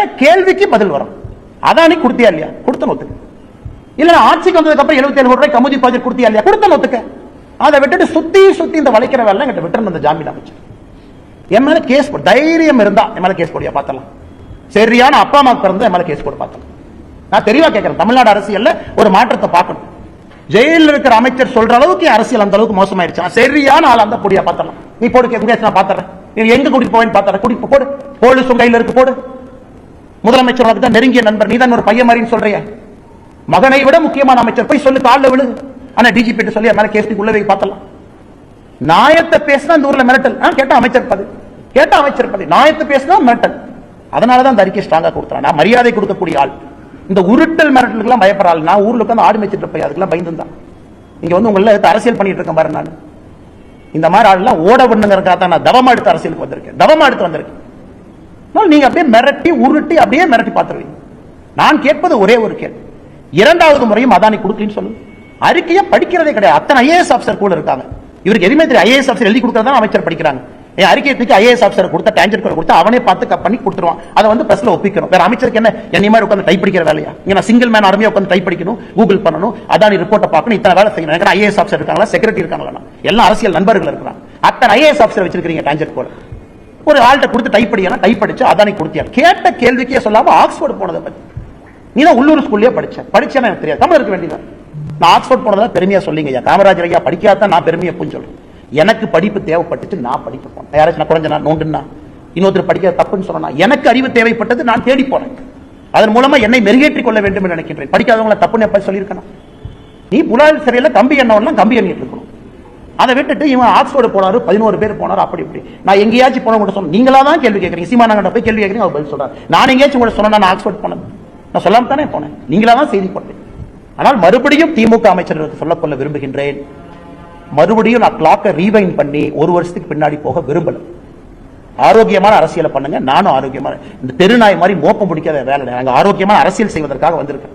கேட்ட கேள்விக்கு பதில் வரும். அதானி கொடுத்தியா இல்லையா? கொடுத்த ஒத்துக்க இல்ல ஆட்சிக்கு வந்ததுக்கு அப்புறம் எழுபத்தி ஏழு ரூபாய் கமுதி பாஜர் கொடுத்தியா இல்லையா? கொடுத்த ஒத்துக்க அதை விட்டுட்டு சுத்தி சுத்தி இந்த வளைக்கிற வேலை என்கிட்ட விட்டு அந்த ஜாமீன் அமைச்சர் என் மேல கேஸ் போடு தைரியம் இருந்தா என் மேல கேஸ் போடியா பார்த்தலாம் சரியான அப்பா அம்மாவுக்கு பிறந்த என் மேல கேஸ் போட பார்த்தலாம் நான் தெளிவா கேட்கிறேன் தமிழ்நாடு அரசியல்ல ஒரு மாற்றத்தை பார்க்கணும். ஜெயிலில் இருக்கிற அமைச்சர் சொல்ற அளவுக்கு அரசியல் அந்த அளவுக்கு மோசமாயிருச்சு. சரியான ஆள் அந்த பொடியா பார்த்தலாம் நீ போடு கேட்க நான் பாத்துறேன் நீ எங்க கூட்டிட்டு போவேன்னு பாத்துறேன் கூட்டிட்டு போடு. போலீஸ் உங்க கையில இருக்கு போடு. முதலமைச்சர் உனக்கு தான் நெருங்கிய நண்பர். நீ தான் ஒரு பையன் மாதிரின்னு சொல்றிய? மகனை விட முக்கியமான அமைச்சர். போய் சொல்லு காலில் விழு. ஆனா டிஜிபி சொல்லி மேல கேஸ் உள்ள போய் பார்த்தலாம் நாயத்தை பேசினா இந்த ஊர்ல மிரட்டல். ஆ, கேட்டா அமைச்சர் பதவி. கேட்டா அமைச்சர் பதவி. நாயத்தை பேசினா மிரட்டல். அதனாலதான் அந்த அறிக்கை ஸ்ட்ராங்கா கொடுத்துறேன். நான் மரியாதை கொடுக்கக்கூடிய ஆள். இந்த உருட்டல் மிரட்டலுக்குலாம் பயப்படுற ஆள். நான் ஊர்ல உட்காந்து ஆடு மேய்ச்சிட்டு போய் அதுக்கெல்லாம் பயந்துதான் இங்க வந்து உங்களை எடுத்து அரசியல் பண்ணிட்டு இருக்கேன் பாரு நான். இந்த மாதிரி ஆள்லாம் ஓட பண்ணுங்கிறதுக்காக தான் நான் தவமா எடுத்து அரசியலுக்கு வந்திருக்கேன். தவமா எடுத்து வந்திருக்கேன். நீங்க அப்படியே மிரட்டி உருட்டி அப்படியே மிரட்டி பார்த்துருவீங்க. நான் கேட்பது ஒரே ஒரு கேள்வி. இரண்டாவது முறையும் அதானி கொடுக்கலன்னு சொல்லு. அறிக்கையை படிக்கிறதே கிடையாது. அத்தனை ஐஏஎஸ் ஆஃபீஸர் கூட இருக்காங்க. இவருக்கு எதுவுமே தெரியும் ஐஏஎஸ் ஆஃபீஸர் எழுதி கொடுக்கறதா அமைச்சர் படிக்கிறாங்க. என் அறிக்கையை தூக்கி ஐஏஎஸ் ஆஃபீஸர் கொடுத்த டேஞ்சர் கொடுத்து அவனே பார்த்து பண்ணி கொடுத்துருவான். அதை வந்து பிரஸ்ல ஒப்பிக்கணும். வேற அமைச்சருக்கு என்ன? என்ன மாதிரி உட்காந்து டைப் படிக்கிற வேலையா? இங்க நான் சிங்கிள் மேன் ஆர்மியா உட்காந்து டைப் படிக்கணும் கூகுள் பண்ணணும். அதானி ரிப்போர்ட்டை பார்க்கணும். இத்தனை வேலை செய்யணும். ஐஏஎஸ் ஆஃபீஸர் இருக்காங்களா? செக்ரட்டரி இருக்காங்களா? எல்லாம் அரசியல் நண்பர்கள் இருக்கிறாங்க. அத்தனை ஐஏஎஸ் ஆஃபீஸர் வச்சிருக்கீங்க டேஞ்சர் கூட. ஒரு ஆள்கிட்ட கொடுத்து டைப் படிக்கனா டைப் படிச்சு அதானி கொடுத்தியா? கேட்ட கேள்விக்கே சொல்லாம ஆக்ஸ்போர்ட் போனதை பத்தி. நீ தான் உள்ளூர் ஸ்கூல்லயே படிச்ச. படிச்சேன்னு எனக்கு தெரியாது. தமிழ் இருக்க வேண்டியது நான் ஆக்ஸ்போர்ட் போனதெல்லாம் பெருமையா சொல்லிங்க ஐயா. காமராஜர் ஐயா படிக்காதான் நான் பெருமையை போய் சொல்றேன். எனக்கு படிப்பு தேவைப்பட்டுச்சு நான் படிக்க போனேன். யாராச்சும் நான் குறைஞ்ச நான் நோண்டுனா இன்னொருத்தர் படிக்க தப்புன்னு சொன்னா எனக்கு அறிவு தேவைப்பட்டது நான் தேடி போனேன் அதன் மூலமா என்னை மெருகேற்றிக் கொள்ள வேண்டும் என்று நினைக்கின்றேன். படிக்காதவங்களை தப்புன்னு எப்ப சொல்லியிருக்கணும்? நீ புலால் சிறையில் கம்பி எண்ணம் கம்பி எண்ணிட்டு இருக்கணும். அதை விட்டுட்டு இவன் ஆக்ஸ்போர்டு போனாரு பதினோரு பேர் போனாரு அப்படி இப்படி. நான் எங்கேயாச்சும் போன கூட சொன்னேன் நீங்களா தான் கேள்வி கேட்குறீங்க. சீமானங்கிட்ட போய் கேள்வி கேட்குறீங்க அவர் பதில் சொல்றாரு. நான் எங்கேயாச்சும் கூட சொன்னா நான் ஆக்ஸ்போர்ட் போனேன். நான் சொல்லாம தானே போனேன். நீங்களா தான் செய்தி போட்டேன். ஆனால் மறுபடியும் திமுக அமைச்சர்களுக்கு சொல்லக்கொள்ள விரும்புகின்றேன். மறுபடியும் நான் கிளாக்கை ரீவைன் பண்ணி ஒரு வருஷத்துக்கு பின்னாடி போக விரும்பல. ஆரோக்கியமான அரசியலை பண்ணுங்க. நானும் ஆரோக்கியமான இந்த தெருநாய் மாதிரி மோப்பம் பிடிக்காத வேலை நாங்கள் ஆரோக்கியமான அரசியல் செய்வதற்காக வந்திருக்கேன்.